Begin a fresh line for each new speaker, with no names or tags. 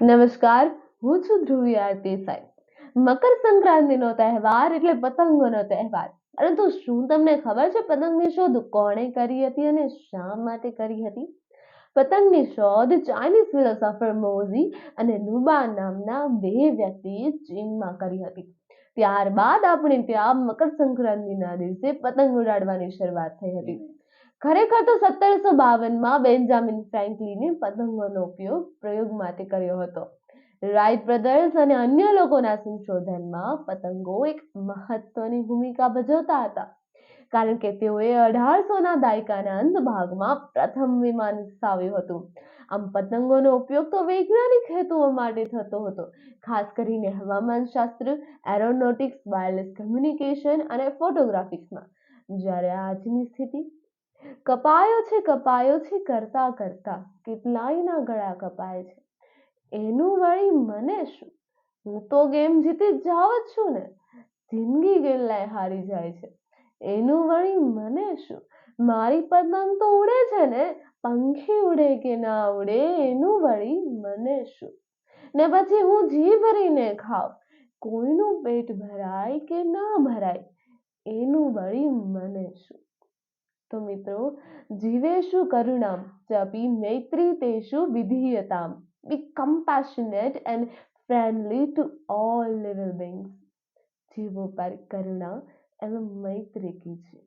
નમસ્કાર, હું છું ધ્રુવી આરતી સાઈ. મકર સંક્રાંતિનો તહેવાર એટલે પતંગોનો તહેવાર. પરંતુ શું તમને ખબર છે પતંગની શોધ કોણે કરી હતી અને શા માટે કરી હતી? પતંગની શોધ ચાઇનીઝ ફિલોસોફર મોઝી અને લુબા નામના બે વ્યક્તિએ ચીનમાં કરી હતી. ત્યારબાદ આપણે ત્યાં મકર સંક્રાંતિના દિવસે પતંગ ઉડાડવાની શરૂઆત થઈ હતી. ખરેખર તો સત્તરસો બાવનમાં બેન્જામિન ફ્રેન્કલિને પતંગોનો ઉપયોગ પ્રયોગ માટે કર્યો હતો. રાઇટ બ્રધર્સ અને અન્ય લોકોના સંશોધનમાં પતંગો એક મહત્વની ભૂમિકા ભજવતા હતા, કારણ કે તેઓએ અઢારસોના દાયકાના અંત ભાગમાં પ્રથમ વિમાન વિકસાવ્યું હતું. આમ પતંગોનો ઉપયોગ તો વૈજ્ઞાનિક હેતુઓ માટે થતો હતો, ખાસ કરીને હવામાન શાસ્ત્ર, એરોનોટિક્સ, વાયરલેસ કમ્યુનિકેશન અને ફોટોગ્રાફિક્સમાં. જ્યારે આજની સ્થિતિ કપાયો છે કપાયો છે, કરતા કરતા. કેટલાયના ગળા કપાય છે. એનું વળી મને શું? હું તો ગેમ જીતી જાઉં જ છું ને. જિંદગી ગેલાય હારી જાય છે. એનું વળી મને શું? મારી પતંગ તો ઉડે છે ને. પંખી ઉડે કે ના ઉડે, એનું વળી મને શું? ને પછી હું જી ભરીને ખાવ કોઈનું પેટ ભરાય કે ના ભરાય? એનું વળી મને શું? તો મિત્રો જીવેશુ કરુણામ ચપી મૈત્રી તેશુ વિધીયતામ be compassionate and friendly to all living જીવો પર કરુણા એન્ડ મૈત્રી કીजिए